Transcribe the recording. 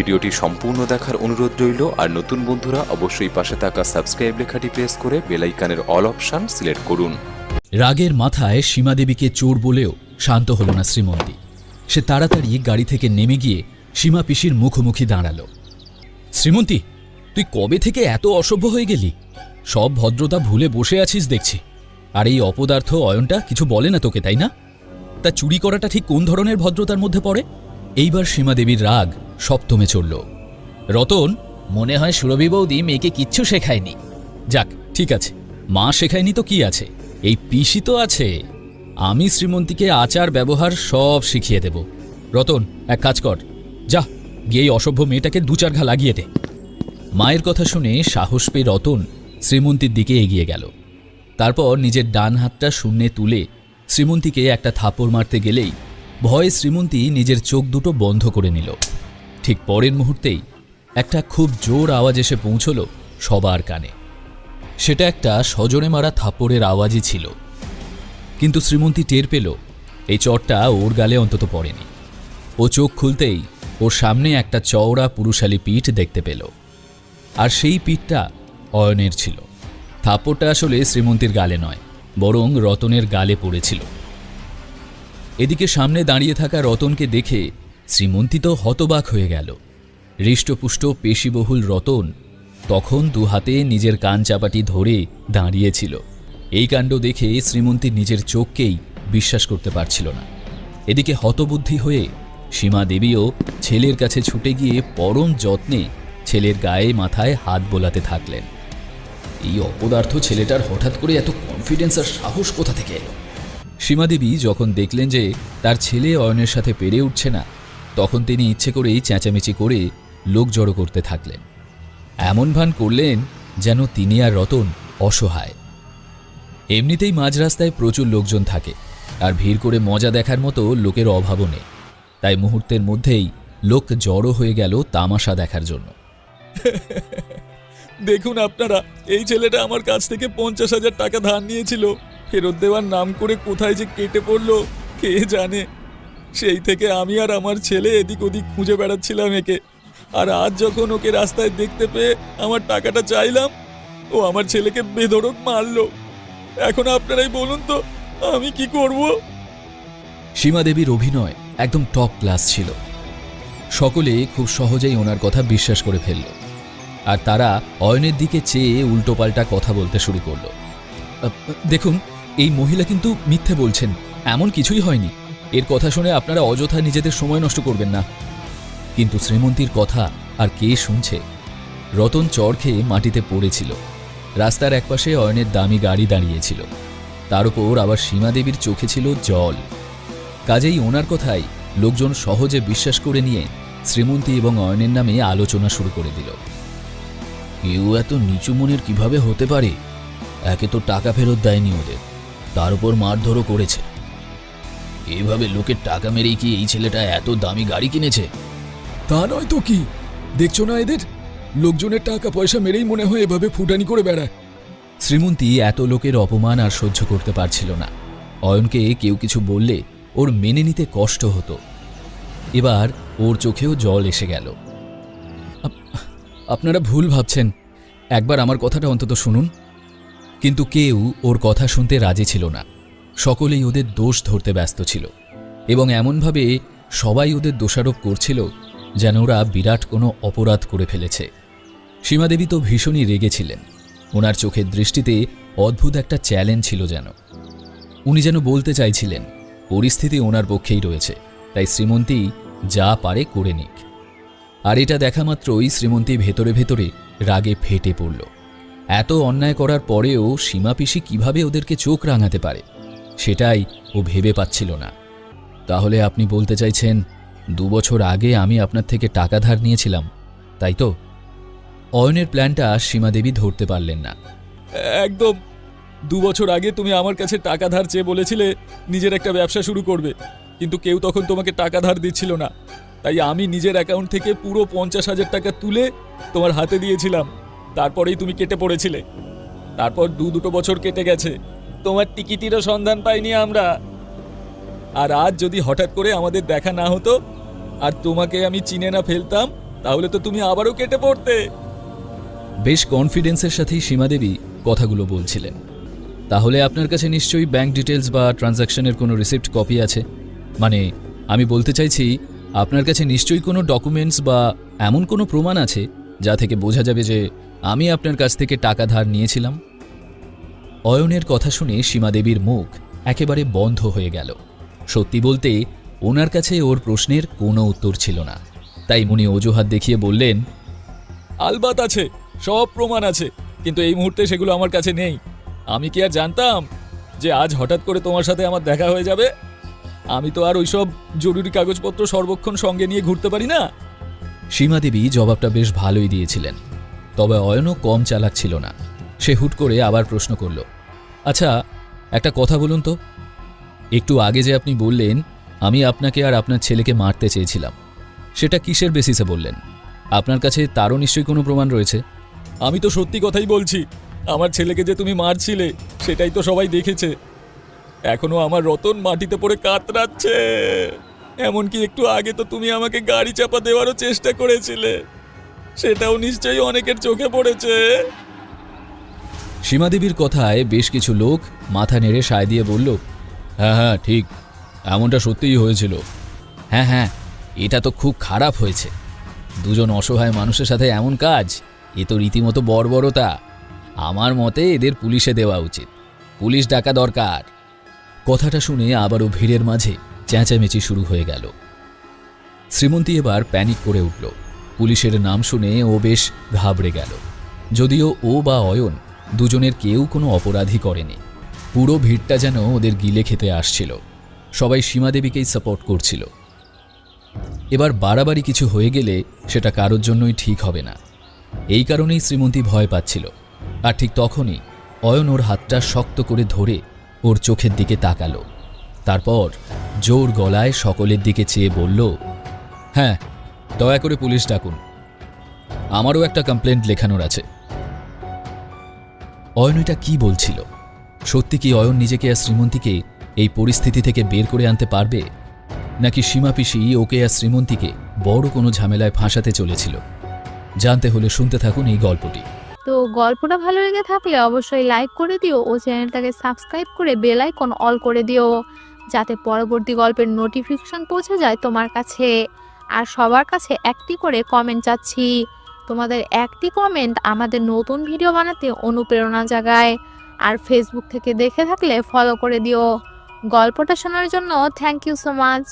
ভিডিওটি সম্পূর্ণ দেখার অনুরোধ রইল, আর নতুন বন্ধুরা অবশ্যই পাশে থাকা সাবস্ক্রাইব লেখাটি প্রেস করে বেলাইকানের অল অপশন সিলেক্ট করুন। রাগের মাথায় সীমাদেবীকে চোর বলেও শান্ত হল না শ্রীমন্তী। সে তাড়াতাড়ি গাড়ি থেকে নেমে গিয়ে সীমা পিসির মুখোমুখি দাঁড়াল। শ্রীমন্তী, তুই কবে থেকে এত অসভ্য হয়ে গেলি? সব ভদ্রতা ভুলে বসে আছিস দেখছি। আর এই অপদার্থ অয়নটা কিছু বলে না তোকে, তাই না? তা চুরি করাটা ঠিক কোন ধরনের ভদ্রতার মধ্যে পড়ে? এইবার সীমাদেবীর রাগ সপ্তমে চলল। রতন, মনে হয় সুরভি বৌদি মেয়েকে কিচ্ছু শেখায়নি। যাক, ঠিক আছে। মা শেখায়নি তো কি আছে? এই পিসি তো আছে। আমি শ্রীমন্তীকে আচার, ব্যবহার সব শিখিয়ে দেব। রতন, এক কাজ কর। যা, গিয়ে এই অসভ্য মেয়েটাকে দু চার ঘা লাগিয়ে দে। মায়ের কথা শুনে সাহস পেয়ে রতন শ্রীমন্তীর দিকে এগিয়ে গেল। তারপর নিজের ডান হাতটা শূন্যে তুলে শ্রীমন্তীকে একটা থাপড় মারতে গেলেই ভয়ে শ্রীমন্তী নিজের চোখ দুটো বন্ধ করে নিল। ঠিক পরের মুহূর্তেই একটা খুব জোর আওয়াজ এসে পৌঁছল সবার কানে। সেটা একটা সজনে মারা থাপ্পড়ের আওয়াজই ছিল। কিন্তু শ্রীমন্তী টের পেল এই চটটা ওর গালে অন্তত পড়েনি। ও চোখ খুলতেই ওর সামনে একটা চওড়া পুরুষালী পিঠ দেখতে পেল। আর সেই পিঠটা অয়নের ছিল। থাপ্পড়টা আসলে শ্রীমন্তীর গালে নয়, বরং রতনের গালে পড়েছিল। এদিকে সামনে দাঁড়িয়ে থাকা রতনকে দেখে শ্রীমন্তী তো হতবাক হয়ে গেল। হৃষ্টপুষ্ট পেশিবহুল রতন তখন দু হাতে নিজের কান চাপাটি ধরে দাঁড়িয়েছিল। এই কাণ্ড দেখে শ্রীমন্তী নিজের চোখকেই বিশ্বাস করতে পারছিল না। এদিকে হতবুদ্ধি হয়ে সীমা দেবীও ছেলের কাছে ছুটে গিয়ে পরম যত্নে ছেলের গায়ে মাথায় হাত বোলাতে থাকলেন। এই অপদার্থ ছেলেটার হঠাৎ করে এত কনফিডেন্স আর সাহস কোথা থেকে এলো? সীমাদেবী যখন দেখলেন যে তার ছেলে অয়নের সাথে পেরে উঠছে না তখন তিনি ইচ্ছে করেই চেঁচামেচি করে লোক জড়ো করতে থাকলেন। এমন ভান করলেন যেন তিনি আর রতন অসহায়। এমনিতেই মাঝ রাস্তায় প্রচুর লোকজন থাকে আর ভিড় করে মজা দেখার মতো লোকের অভাবও নেই। তাই মুহূর্তের মধ্যেই লোক জড়ো হয়ে গেল তামাশা দেখার জন্য। দেখুন আপনারা, এই ছেলেটা আমার কাছ থেকে পঞ্চাশ হাজার টাকা ধার নিয়েছিল। ফেরত দেওয়ার নাম করে কোথায় যে কেটে পড়ল, কে জানে? সেই থেকে আমি আর আমার ছেলে এদিক ওদিক খুঁজে বেড়াচ্ছিলাম একে। আর আজ যখন ওকে রাস্তায় দেখতে পেয়ে আমার টাকাটা চাইলাম, ও আমার ছেলেকে বেধড়ক মারলো। এখন আপনারাই বলুন তো, আমি কি করব? সীমা দেবীর অভিনয় একদম টপ ক্লাস ছিল। সকলে খুব সহজেই ওনার কথা বিশ্বাস করে ফেলল। আর তারা অয়নের দিকে চেয়ে উল্টোপাল্টা কথা বলতে শুরু করল। দেখুন, এই মহিলা কিন্তু মিথ্যে বলছেন, এমন কিছুই হয়নি। এর কথা শুনে আপনারা অযথা নিজেদের সময় নষ্ট করবেন না। কিন্তু শ্রীমন্তীর কথা আর কে শুনছে? রতন চর খেয়ে মাটিতে পড়েছিল। রাস্তার একপাশে অয়নের দামি গাড়ি দাঁড়িয়েছিল। তার উপর আবার সীমাদেবীর চোখে ছিল জল। কাজেই ওনার কথাই লোকজন সহজে বিশ্বাস করে নিয়ে শ্রীমন্তী এবং অয়নের নামে আলোচনা শুরু করে দিল। কেউ এত নিচু মনের কীভাবে হতে পারে? একে তো টাকা ফেরত দেয়নি ওদের। তার উপর মারধরও করেছে। এভাবে লোকের টাকা মেরেই কি এই ছেলেটা এত দামি গাড়ি কিনেছে? তা নয় তো কি? দেখছ না এদের? লোকজনের টাকা পয়সা মেরেই মনে হয় এভাবে ফুটানি করে বেড়ায়। শ্রীমন্তী এত লোকের অপমান আর সহ্য করতে পারছিল না। অয়নকে কেউ কিছু বললে ওর মেনে নিতে কষ্ট হতো। এবার ওর চোখেও জল এসে গেল। আপনারা ভুল ভাবছেন। একবার আমার কথাটা অন্তত শুনুন। কিন্তু কেউ ওর কথা শুনতে রাজি ছিল না। সকলেই ওদের দোষ ধরতে ব্যস্ত ছিল এবং এমনভাবে সবাই ওদের দোষারোপ করছিল যেন ওরা বিরাট কোনো অপরাধ করে ফেলেছে। সীমাদেবী তো ভীষণই রেগেছিলেন ওনার চোখের দৃষ্টিতে অদ্ভুত একটা চ্যালেঞ্জ ছিল যেন। উনি যেন বলতে চাইছিলেন, পরিস্থিতি ওনার পক্ষেই রয়েছে, তাই শ্রীমন্তী যা পারে করে নিক। আর এটা দেখা মাত্রই শ্রীমন্তী ভেতরে ভেতরে রাগে ফেটে পড়ল। এত অন্যায় করার পরেও সীমাপিসি কীভাবে ওদেরকে চোখ রাঙাতে পারে? সেটাই ও ভেবে পাচ্ছিল না। তাহলে আপনি বলতে চাইছেন, দু বছর আগে আমি আপনার থেকে টাকা ধার নিয়েছিলাম, তাই তো? অয়নের প্ল্যানটা সীমাদেবী ধরতে পারলেন না। একদম। দু বছর আগে তুমি আমার কাছে টাকা ধার চেয়ে বলেছিলে নিজের একটা ব্যবসা শুরু করবে, কিন্তু কেউ তখন তোমাকে টাকা ধার দিচ্ছিল না। তাই আমি নিজের অ্যাকাউন্ট থেকে পুরো পঞ্চাশ হাজার টাকা তুলে তোমার হাতে দিয়েছিলাম। তারপরেই তুমি কেটে পড়েছিলে। তারপর দু দুটো বছর কেটে গেছে। তোমার টিকিটিরও সন্ধান পাইনি আমরা। আর আজ যদি হঠাৎ করে আমাদের দেখা না হতো, আর তোমাকে আমি চিনে না ফেলতাম, তাহলে তো তুমি আবারও কেটে পড়তে। বেশ কনফিডেন্সের সাথেই সীমাদেবী কথাগুলো বলছিলেন। তাহলে আপনার কাছে নিশ্চয়ই ব্যাংক ডিটেলস বা ট্রানজ্যাকশনের কোনো রিসিপ্ট কপি আছে? মানে আমি বলতে চাইছি, আপনার কাছে নিশ্চয়ই কোনো ডকুমেন্টস বা এমন কোনো প্রমাণ আছে, যা থেকে বোঝা যাবে যে আমি আপনার কাছ থেকে টাকা ধার নিয়েছিলাম? অয়নের কথা শুনে সীমাদেবীর মুখ একেবারে বন্ধ হয়ে গেল। সত্যি বলতে, ওনার কাছে ওর প্রশ্নের কোনো উত্তর ছিল না। তাই মুনি অজুহাত দেখিয়ে বললেন, আলবাত আছে, সব প্রমাণ আছে, কিন্তু এই মুহূর্তে সেগুলো আমার কাছে নেই। আমি কি আর জানতাম যে আজ হঠাৎ করে তোমার সাথে আমার দেখা হয়ে যাবে? আমি তো আর ওইসব জরুরি কাগজপত্র সর্বক্ষণ সঙ্গে নিয়ে ঘুরতে পারি না? সীমাদেবী জবাবটা বেশ ভালোই দিয়েছিলেন, তবে অয়নও কম চালাক ছিল না। সে হুট করে আবার প্রশ্ন করল আচ্ছা একটা কথা বলুন তো। একটু আগে যে আপনি বললেন, আমি আপনাকে আর আপনার ছেলেকে মারতে চেয়েছিলাম, সেটা কিসের বেসিসে বললেন? আপনার কাছে তারও নিশ্চয়ই কোনো প্রমাণ রয়েছে? আমি তো সত্যি কথাই বলছি, আমার ছেলেকে যে তুমি মারছিলে, সেটাই তো সবাই দেখেছে। এখনও আমার রতন মাটিতে পড়ে কাতরাচ্ছে। এমনকি একটু আগে তো তুমি আমাকে গাড়ি চাপা দেওয়ারও চেষ্টা করেছিলে। সেটাও নিশ্চয়ই অনেকের চোখে পড়েছে। সীমাদেবীর কথায় বেশ কিছু লোক মাথা নেড়ে সায় দিয়ে বলল হ্যাঁ হ্যাঁ ঠিক, এমনটা সত্যিই হয়েছিল। হ্যাঁ হ্যাঁ এটা তো খুব খারাপ হয়েছে। দুজন অসহায় মানুষের সাথে এমন কাজ, এ তো রীতিমতো বর্বরতা। আমার মতে এদের পুলিশে দেওয়া উচিত। পুলিশ ডাকা দরকার। কথাটা শুনে আবারও ভিড়ের মাঝে চেঁচামেচি শুরু হয়ে গেল। শ্রীমন্তী এবার প্যানিক করে উঠল। পুলিশের নাম শুনে ও বেশ ঘাবড়ে গেল। যদিও ও বা অয়ন দুজনের কেউ কোনো অপরাধী করেনি। পুরো ভিড়টা যেন ওদের গিলে খেতে আসছিল। সবাই সীমাদেবীকেই সাপোর্ট করছিল। এবার বাড়াবাড়ি কিছু হয়ে গেলে সেটা কারোর জন্যই ঠিক হবে না। এই কারণেই শ্রীমন্তী ভয় পাচ্ছিল। আর ঠিক তখনই অয়ন ওর হাতটা শক্ত করে ধরে ওর চোখের দিকে তাকালো। তারপর জোর গলায় সকলের দিকে চেয়ে বলল হ্যাঁ দয়া করে পুলিশ ডাকুন। আমারও একটা কমপ্লেন্ট লেখানোর আছে। অয়ন এটা কি বলছিল? সত্যি কি অয়ন নিজেকে আর শ্রীমন্তীকে এই পরিস্থিতি থেকে বের করে আনতে পারবে? নাকি সীমা পিসি ওকে আর শ্রীমন্তীকে বড় কোনো ঝামেলায় ফাঁসাতে চলেছিল? জানতে হলে শুনতে থাকুন এই গল্পটি। তো গল্পটা ভালো লেগে থাকলে অবশ্যই লাইক করে দিও ও চ্যানেলটাকে সাবস্ক্রাইব করে বেল আইকন অল করে দিও, যাতে পরবর্তী গল্পের নোটিফিকেশন পৌঁছে যায় তোমার কাছে। আর সবার কাছে একটি করে কমেন্ট চাচ্ছি। তোমাদের একটি কমেন্ট আমাদের নতুন ভিডিও বানাতে অনুপ্রেরণা জাগায়। আর ফেসবুক থেকে দেখে থাকলে ফলো করে দিও। গল্পটা শোনার জন্য থ্যাংক ইউ সো মাচ